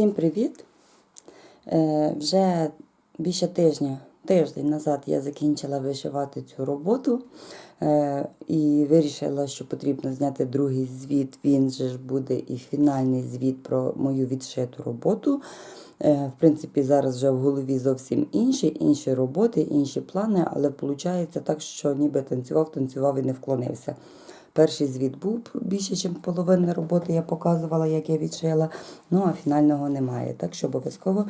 Всім привіт! Е, Вже більше тижня, тиждень назад я закінчила вишивати цю роботу е, і вирішила, що потрібно зняти другий звіт. Він же ж буде і фінальний звіт про мою відшиту роботу. Е, В принципі, зараз вже в голові зовсім інші, інші роботи, інші плани, але виходить так, що ніби танцював, танцював і не вклонився. Перший звіт був більше, ніж половина роботи я показувала, як я відшила, ну а фінального немає. Так що обов'язково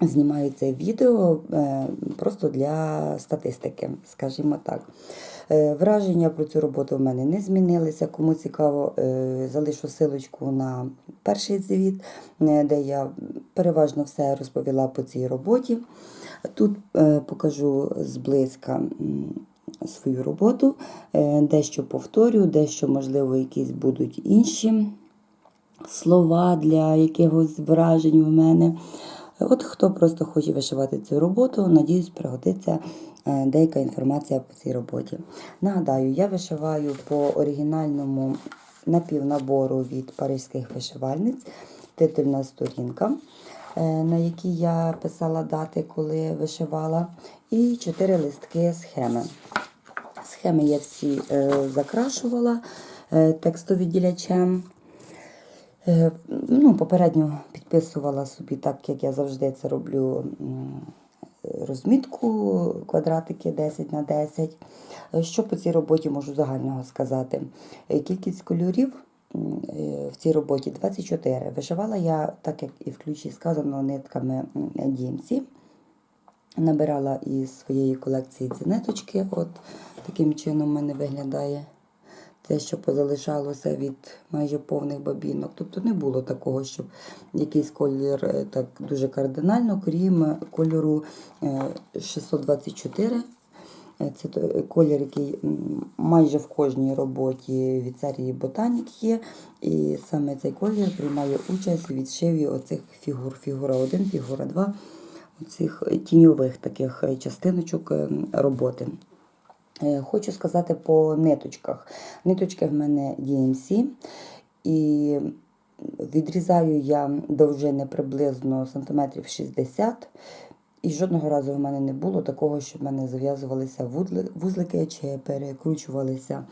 знімаю це відео е, просто для статистики, скажімо так. Е, Враження про цю роботу в мене не змінилися. Кому цікаво, е, залишу силочку на перший звіт, де я переважно все розповіла по цій роботі. Тут покажу зблизька свою роботу, е, дещо повторю, дещо, можливо, якісь будуть інші слова для якихось вражень в мене. От хто просто хоче вишивати цю роботу, надіюсь, пригодиться е, деяка інформація по цій роботі. Нагадаю, я вишиваю по оригінальному напівнабору від паризьких вишивальниць, титульна сторінка, е, на якій я писала дати, коли вишивала, і чотири листки схеми. Схеми я всі е, закрашувала е, текстовідділячем. Е, Ну, попередньо підписувала собі, так як я завжди це роблю, розмітку квадратики 10 на 10. Е, Що по цій роботі можу загального сказати? Кількість кольорів в цій роботі 24. Вишивала я, так як і в ключі сказано, нитками DMC. Набирала із своєї колекції ці ниточки. От таким чином в мене виглядає те, що позалишалося від майже повних бабінок. Тобто не було такого, щоб якийсь колір е, так дуже кардинально, крім е, кольору е, 624. Е, Це той колір, який майже в кожній роботі від серії Ботанік є. І саме цей колір приймає участь у відшиві оцих фігур. Фігура 1, фігура 2, оцих тіньових таких е, частиночок е, роботи. Е, Хочу сказати по ниточках. Ниточки в мене DMC, і відрізаю я довжини приблизно сантиметрів 60. І жодного разу в мене не було такого, щоб в мене зав'язувалися вузлики чи перекручувалися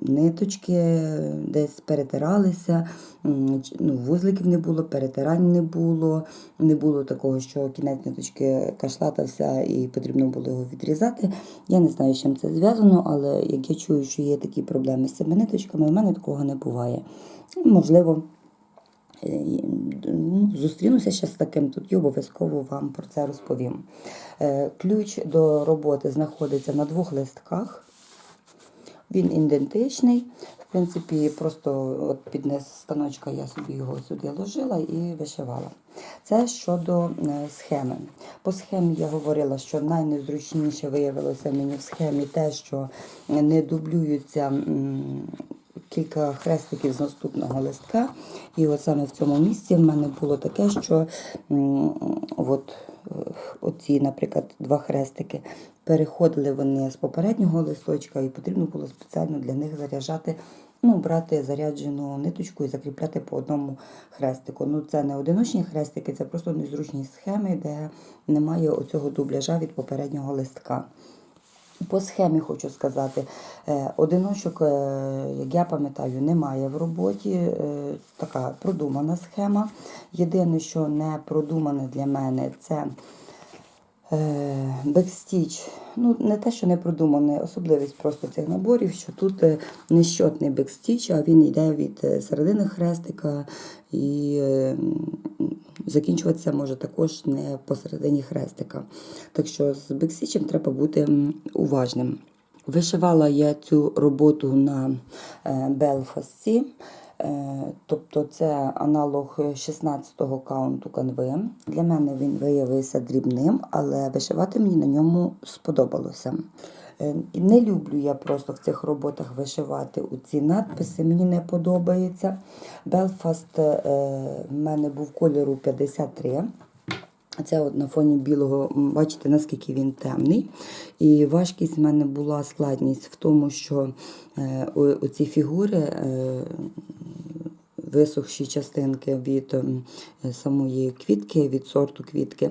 ниточки, десь перетиралися, ну, вузликів не було, перетирань не було, не було такого, що кінець ниточки кашлатався і потрібно було його відрізати. Я не знаю, з чим це зв'язано, але як я чую, що є такі проблеми з цими ниточками, в мене такого не буває. Можливо, Е, ну, Зустрінуся ще з таким тут і обов'язково вам про це розповім. Е, Ключ до роботи знаходиться на двох листках. Він ідентичний. В принципі, просто от під станочка я собі його сюди ложила і вишивала. Це щодо е, схеми. По схемі я говорила, що найнезручніше виявилося мені в схемі те, що не дублюються кілька хрестиків з наступного листка. І от саме в цьому місці в мене було таке, що от, е, оці, наприклад, два хрестики переходили вони з попереднього листочка, і потрібно було спеціально для них заряджати. Ну, брати заряджену ниточку і закріпляти по одному хрестику. Ну, це не одиночні хрестики, це просто незручні схеми, де немає оцього дубляжа від попереднього листка. По схемі хочу сказати, е, одиночок, е, як я пам'ятаю, немає в роботі. е, Така продумана схема. Єдине, що не продумане для мене, це бекстіч. Ну, не те, що не продуманий, особливість просто цих наборів, що тут не нещотний бекстіч, а він йде від е, середини хрестика і е, закінчуватися може також не посередині хрестика. Так що з бекстічем треба бути уважним. Вишивала я цю роботу на е, Белфасті. Е, Тобто це аналог 16-го каунту канви. Для мене він виявився дрібним, але вишивати мені на ньому сподобалося. Е, Не люблю я просто в цих роботах вишивати у ці надписи, мені не подобається. Белфаст в мене був кольору 53. Це от на фоні білого, бачите, наскільки він темний. І важкість в мене була складність в тому, що е, оці фігури е, висохші частинки від ем, самої квітки, від сорту квітки.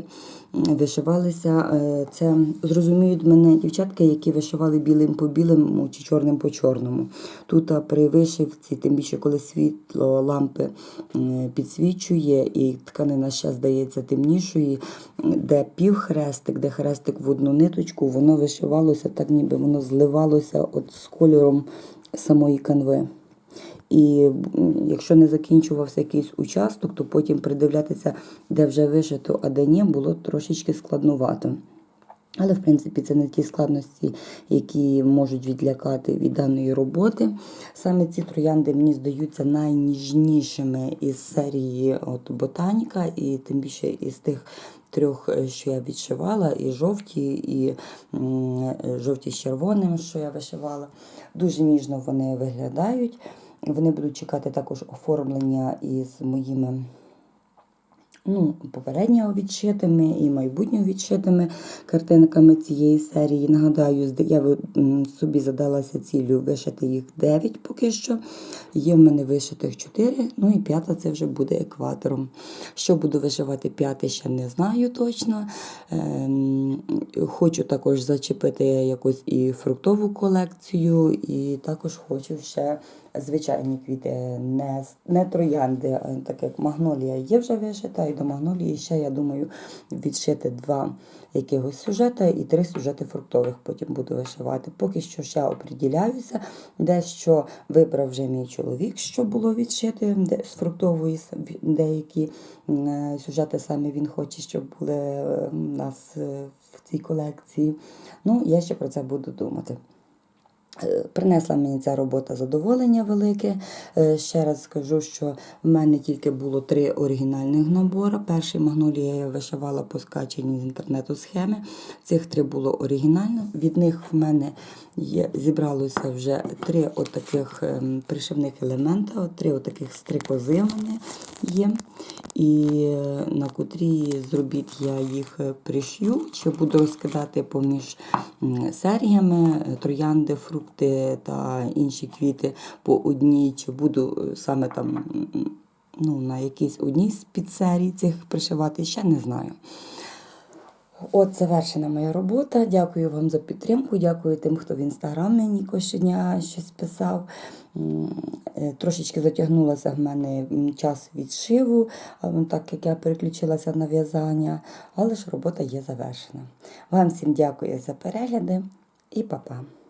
Вишивалися. е, Це зрозуміють мене дівчатки, які вишивали білим по білому чи чорним по чорному. Тут при вишивці, тим більше, коли світло лампи підсвічує, і тканина ще здається темнішою, де півхрестик, де хрестик в одну ниточку, воно вишивалося так, ніби воно зливалося от з кольором самої канви. І якщо не закінчувався якийсь участок, то потім придивлятися, де вже вишито, а де ні, було трошечки складнувато. Але, в принципі, це не ті складності, які можуть відлякати від даної роботи. Саме ці троянди мені здаються найніжнішими із серії от, Ботаніка, і тим більше із тих трьох, е, що я відшивала, і жовті, і е, жовті з червоним, що я вишивала. Дуже ніжно вони виглядають. Вони будуть чекати також оформлення із моїми ну, попередньо відшитими і майбутньо відшитими картинками цієї серії. Нагадаю, я собі задалася ціллю вишити їх 9 поки що. Є в мене вишитих 4, ну і п'ята це вже буде екватором. Що буду вишивати п'яте, ще не знаю точно. Ем, Хочу також зачепити якусь і фруктову колекцію, і також хочу ще звичайні квіти, не, не троянди, а так як магнолія є вже вишита, і до магнолії ще, я думаю, відшити два якихось сюжета і три сюжети фруктових потім буду вишивати. Поки що ще оприділяюся. Дещо вибрав вже мій чоловік, що було відшити з фруктової деякі е, сюжети саме він хоче, щоб були е, у нас е, в цій колекції. Ну, я ще про це буду думати. Принесла мені ця робота задоволення велике. Е, Ще раз скажу, що в мене тільки було три оригінальних набори. Перший магнолія я вишивала по скаченні з інтернету схеми. Цих три було оригінально. Від них в мене є, зібралося вже три отаких ем, пришивних елемента, от три отаких стрикози мене є. І на котрі зробіт я їх е, пришью, чи буду розкидати поміж серіями е, троянди, фрукти та інші квіти по одній, чи буду е, саме там ну, на якійсь одній з підсерій цих пришивати, ще не знаю. От завершена моя робота. Дякую вам за підтримку. Дякую тим, хто в інстаграм мені щодня щось писав. Е, Трошечки затягнулося в мене час відшиву, так як я переключилася на в'язання, але ж робота є завершена. Вам всім дякую за перегляди і па-па.